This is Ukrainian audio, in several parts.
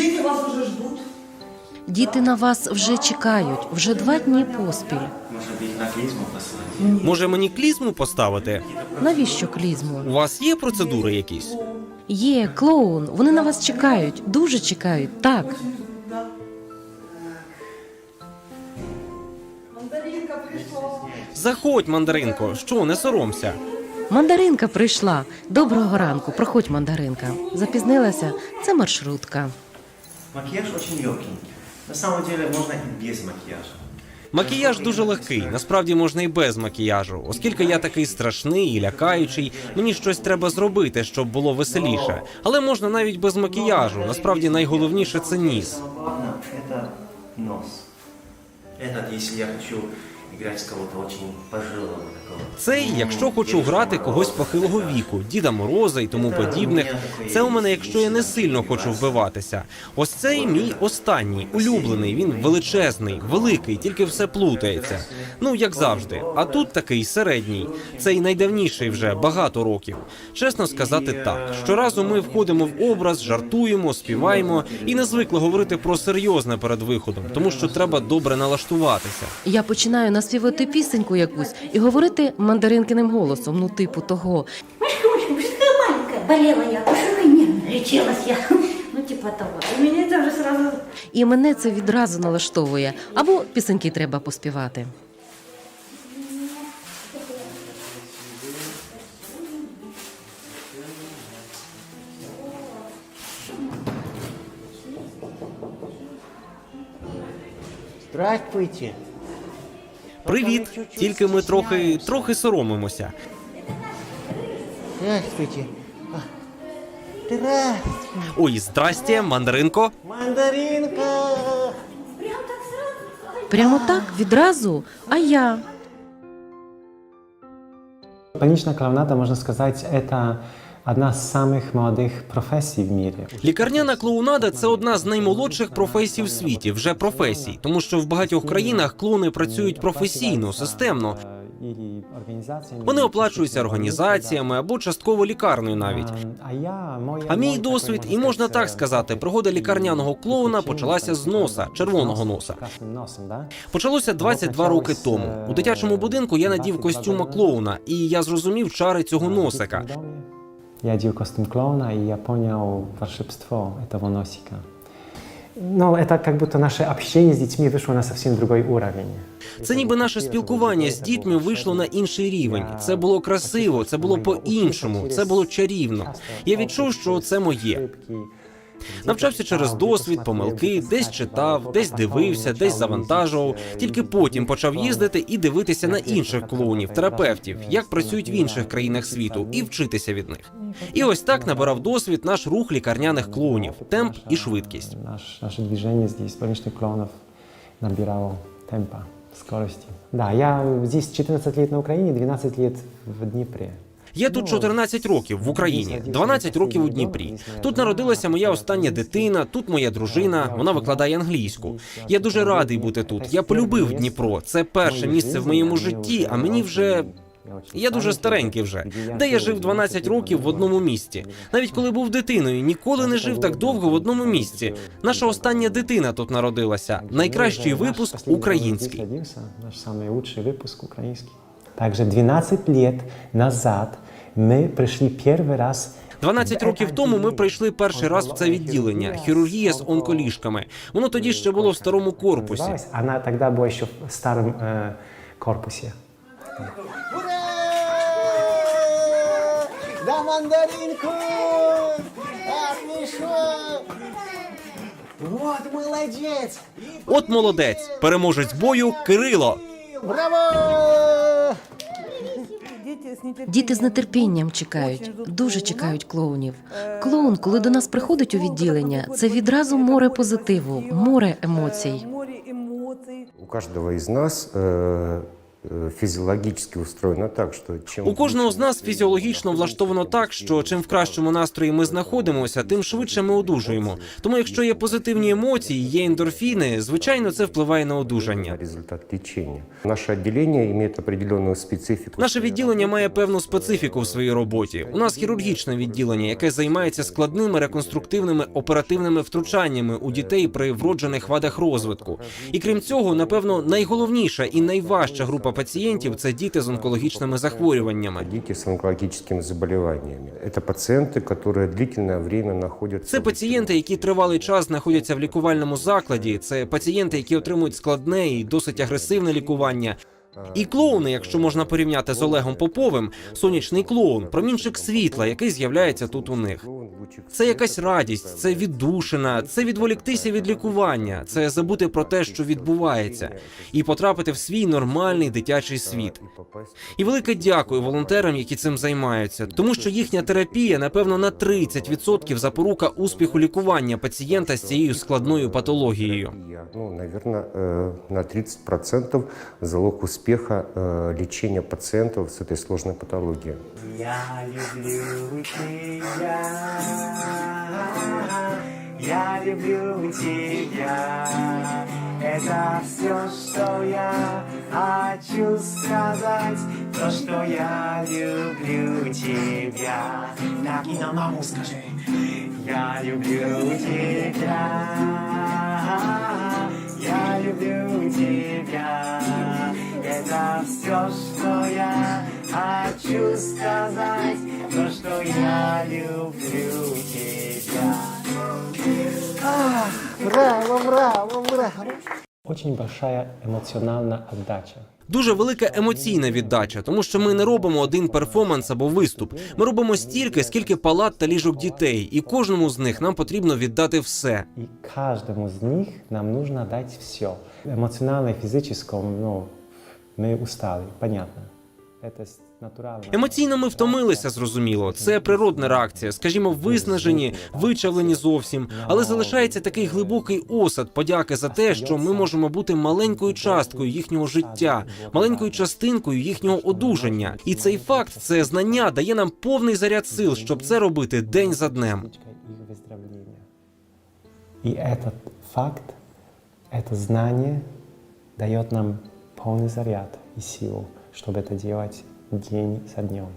Дети вас уже ждут. Діти на вас вже чекають, вже два дні поспіль. Может быть, на клизму послать? Може мені клізму поставити? Навіщо клізму? У вас є процедури якісь? Є клоун. Вони на вас чекають, дуже чекають. Так. Мандаринка пришла. Заходь, мандаринко, що не соромся. Мандаринка прийшла. Доброго ранку. Проходь, мандаринка. Запізнилася. Це маршрутка. Макияж очень легкий. На самом деле можно и без макияжа. Макіяж дуже легкий, насправді можна і без макіяжу, оскільки я такий страшний і лякаючий. Мені щось треба зробити, щоб було веселіше. Але можна навіть без макіяжу. Насправді найголовніше це ніс. Это нос. Этот, если я хочу играть с кого-то очень пожилого такого. Цей, якщо хочу грати когось похилого віку, Діда Мороза і тому подібних. Це у мене, якщо я не сильно хочу вбиватися. Ось цей мій останній, улюблений. Він величезний, великий, тільки все плутається. Ну як завжди. А тут такий середній. Цей найдавніший вже багато років. Чесно сказати, так. Щоразу ми входимо в образ, жартуємо, співаємо і не звикли говорити про серйозне перед виходом, тому що треба добре налаштуватися. Я починаю наспівати пісеньку якусь і говорити мандаринкиним голосом, ну типу того. Мышка, мышка, мышка такая маленькая. Болела я, пошла не лечилась я. Ну, типа того. И меня это уже сразу... І мене це відразу налаштовує. Або пісеньки треба поспівати. Здравствуйте. Привіт! Тільки ми трохи трохи соромимося. Здравствуйте. Здравствуйте. Ой, здрастя, мандаринко. Мандаринка. Прямо так відразу. А я. Больничная клоунада, можно сказать, это одна из самых молодых профессий в мире. Лікарняна клоунада це одна з наймолодших професій в світі, вже професій, тому що в багатьох країнах клоуни працюють професійно, системно. Э, Или организациями. Вони оплачуються організаціями або частково лікарнею навіть. А я, моя, А мій мой досвід, такой, і можна сказать, так сказати, пригода лікарняного клоуна почалася з носа, червоного носа. Красним носом, да? Почалося 22 роки тому. У дитячому будинку я надів костюма клоуна, і я зрозумів чари цього В носика. детском доме Я одел костюм клоуна, и я понял волшебство этого носика. Ну, это как будто наше общение с детьми вышло на совсем другой уровень. Це ніби наше спілкування з дітьми вийшло на інший рівень. Це було красиво, це було по-іншому, це було чарівно. Я відчув, що це моє. Навчався через досвід, помилки, десь читав, десь дивився, десь завантажував. Тільки потім почав їздити і дивитися на інших клоунів, терапевтів, як працюють в інших країнах світу, і вчитися від них. І ось так набирав досвід наш рух лікарняних клоунів, темп і швидкість. Наш, наше движение здесь, больничных клоунов, набирало темпа, скорости. Да, я здесь 14 лет на Украине, 12 лет в Днепре. Я тут 14 років в Україні, 12 років у Дніпрі. Тут народилася моя остання дитина, тут моя дружина. Вона викладає англійську. Я дуже радий бути тут. Я полюбив Дніпро. Це перше місце в моєму житті. А мені вже я дуже старенький вже. Де я жив 12 років в одному місці. Навіть коли був дитиною, ніколи не жив так довго в одному місці. Наша остання дитина тут народилася. Найкращий випуск український. Наш самый лучший выпуск украинский. Также 12 лет назад мы пришли первый раз 12 років тому ми прийшли перший раз в це відділення хірургія з онколіжками. Воно тоді ще було в старому корпусі. Называлась. Она тогда была еще в старом э, корпусе. Ура! Да мандаринку! Отлично! Вот молодец! От молодець, переможець бою Кирило. Браво! Діти з нетерпінням чекають, дуже чекають клоунів. Клоун, коли до нас приходить у відділення, це відразу море позитиву, море емоцій. У кожного із нас э, э, физиологически устроено так, что чем У кожного з лучше нас мы фізіологічно находимся, влаштовано тем так, що быстрее чим в кращому настрої ми знаходимося, тим швидше ми одужуємо. Тому, якщо є позитивні емоції, є ендорфіни, звичайно, це впливає на на одужання. результат лечения. Наше отделение имеет определенную специфику. Наше відділення має певну специфіку в своїй роботі. У нас хірургічне відділення, яке займається складними реконструктивними оперативними втручаннями у дітей при вроджених вадах розвитку. І крім цього, напевно, найголовніша і найважча група пацієнтів це діти з онкологічними захворюваннями. Дети с онкологическими заболеваниями. Это пациенты, которые длительное время находятся... Це в пацієнти, які тривалий час знаходяться в лікувальному закладі. Це пацієнти, які отримують складне і досить агресивне лікування. І клоуни, якщо можна порівняти з Олегом Поповим, сонячний клоун, промінчик світла, який з'являється тут у них. Це якась радість, це віддушина, це відволіктися від лікування, це забути про те, що відбувається, і потрапити в свій нормальний дитячий світ. І велике дякую волонтерам, які цим займаються, тому що їхня терапія, напевно, на 30% запорука успіху лікування пацієнта з цією складною патологією. Ну, наверное, э, на 30% залог успеха э, лечения пациентов с этой сложной патологией. Я люблю тебя, я люблю тебя. Это все, что я хочу сказать, то, что я люблю тебя. Так и на маму скажи. Я люблю тебя, я люблю тебя. Это все, что я хочу сказать, то, что я люблю тебя. Очень большая эмоциональная отдача. Дуже велика емоційна віддача, тому що ми не робимо один перформанс або виступ. Ми робимо стільки, скільки палат та ліжок дітей, і кожному з них нам потрібно віддати все. И каждому из них нам нужно дать все. Эмоционально и физически, ну, мы устали, понятно. Это с- натурально. Емоційно ми втомилися, зрозуміло. Це природна реакція, скажімо, виснажені, вичавлені зовсім. Але залишається такий глибокий осад подяки за те, що ми можемо бути маленькою часткою їхнього життя, маленькою частинкою їхнього одужання. І цей факт, це знання дає нам повний заряд сил, щоб це робити день за днем. их выздоровления. И этот факт, это знание дает нам Полный заряд и силу, чтобы это делать день за днем.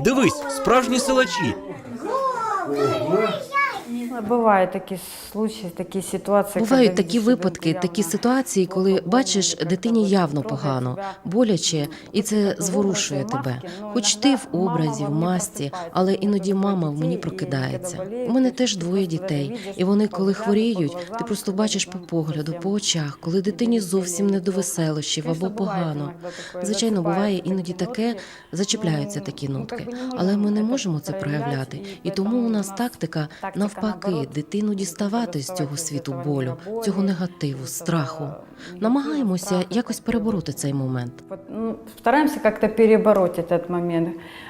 Дивись, справжні силачі. Бувають такі случаї, такі ситуації. Бувають такі випадки, такі ситуації, коли бачиш дитині явно погано, боляче, і це зворушує тебе. Хоч ти в образі, в масці, але іноді мама в мені прокидається. У мене теж двоє дітей, і вони, коли хворіють, ти просто бачиш по погляду, по очах, коли дитині зовсім не до веселощів або погано. Звичайно, буває іноді таке, зачіпляються такі нотки, але ми не можемо це проявляти. І тому у нас тактика навпаки дитину діставати з цього світу болю, цього негативу, страху. Намагаємося якось перебороти цей момент. Вот, ну, стараемся как-то перебороть этот момент.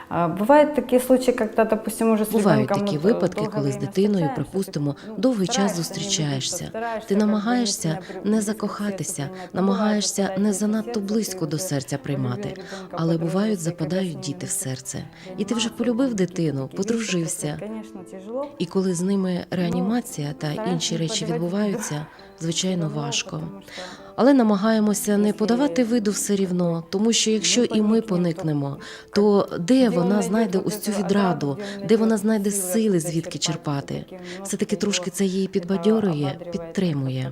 А, Бывают такие случаи, когда, допустим, уже с Бувають ребенком, такі ну, випадки, долгое коли з время дитиною, встречаешься, припустимо, ну, довгий час стараешься зустрічаєшся. не стараешься Ти как бы намагаєшся не не при- закохатися, естественно, это намагаєшся бывает, не когда занадто сердце, близько ты до уже серця приймати, полюбил ребенка, але который бувають уже западають когда с діти в ним серце. занимался, І ти вже полюбив дитину, и подружився. это, Конечно, тяжело. І коли з ними реанімація та стараємося інші не речі подавати відбуваються, звичайно, Давно, важко. потому что Але намагаємося не Якщо- подавати виду все рівно, тому що якщо ми і ми поникнемо, поникнемо, то то де вона вона знайде знайде ось цю цю відраду, відраду, де де вона вона знайде сили, сили, звідки звідки черпати? черпати? Все-таки трошки це її підбадьорює, підтримує.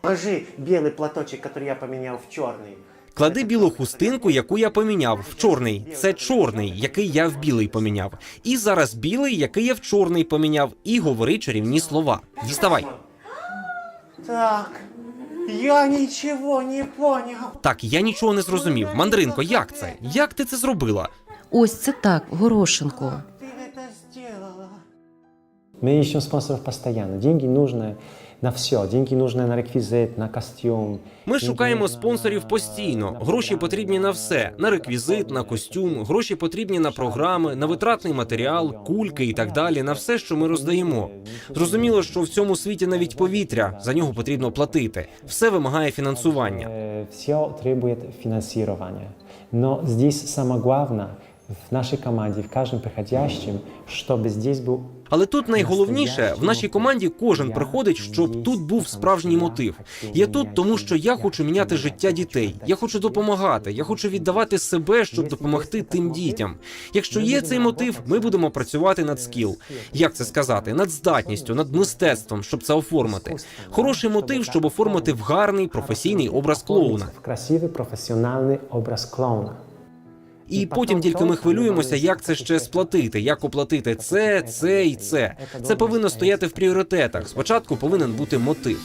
Положи белый платочек, который я поменял в черный. Клади білу хустинку, яку я поміняв в чорний. Це чорний, який я в білий поміняв. І зараз білий, який я в чорний поміняв, і говори чарівні слова. Діставай. Так, я ничего не понял. Так, я нічого не зрозумів. Мандаринко, як це? Як ти це зробила? Ось це так, горошинку. Ты это сделала. Мы ищем спонсоров постоянно. Деньги нужны на все. Деньги нужны на реквизит, на костюм. Ми Деньги шукаємо нужны спонсорів на- постійно. на Гроші программы. потрібні на все: на реквізит, на костюм, гроші потрібні на програми, на витратний матеріал, кульки і так далі. На все, що ми роздаємо. Зрозуміло, що в цьому світі навіть повітря за нього потрібно платити. Все вимагає фінансування. Все требует финансирования. Но здесь самое главное в нашей команде, в каждом приходящем, чтобы здесь был але тут найголовніше в нашій команді кожен приходить, щоб тут був справжній мотив. Я тут, тому що я хочу міняти життя дітей. Я хочу допомагати. Я хочу віддавати себе, щоб допомогти тим дітям. Якщо є цей мотив, ми будемо працювати над скіл. Як це сказати? Над здатністю, над мистецтвом, щоб це оформити. Хороший мотив, щоб оформити в гарний професійний образ клоуна. в красивый профессиональный образ клоуна. І потім тільки ми хвилюємося, як це ще сплатити, як оплатити це, це і це. Це повинно стояти в пріоритетах. Спочатку повинен бути мотив.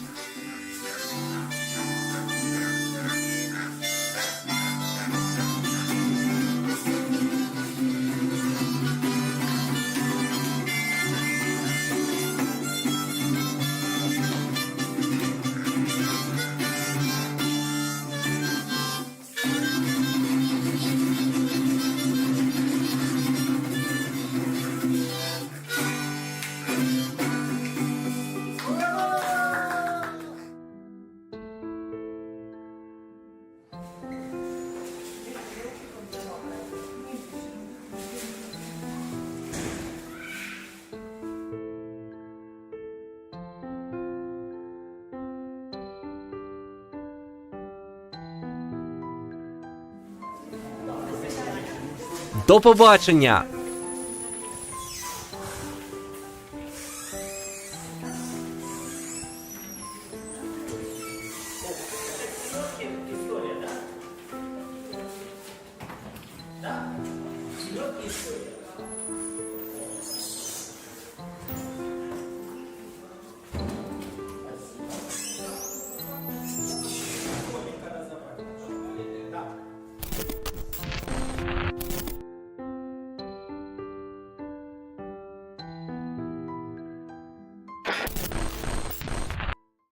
До побачення! Історія.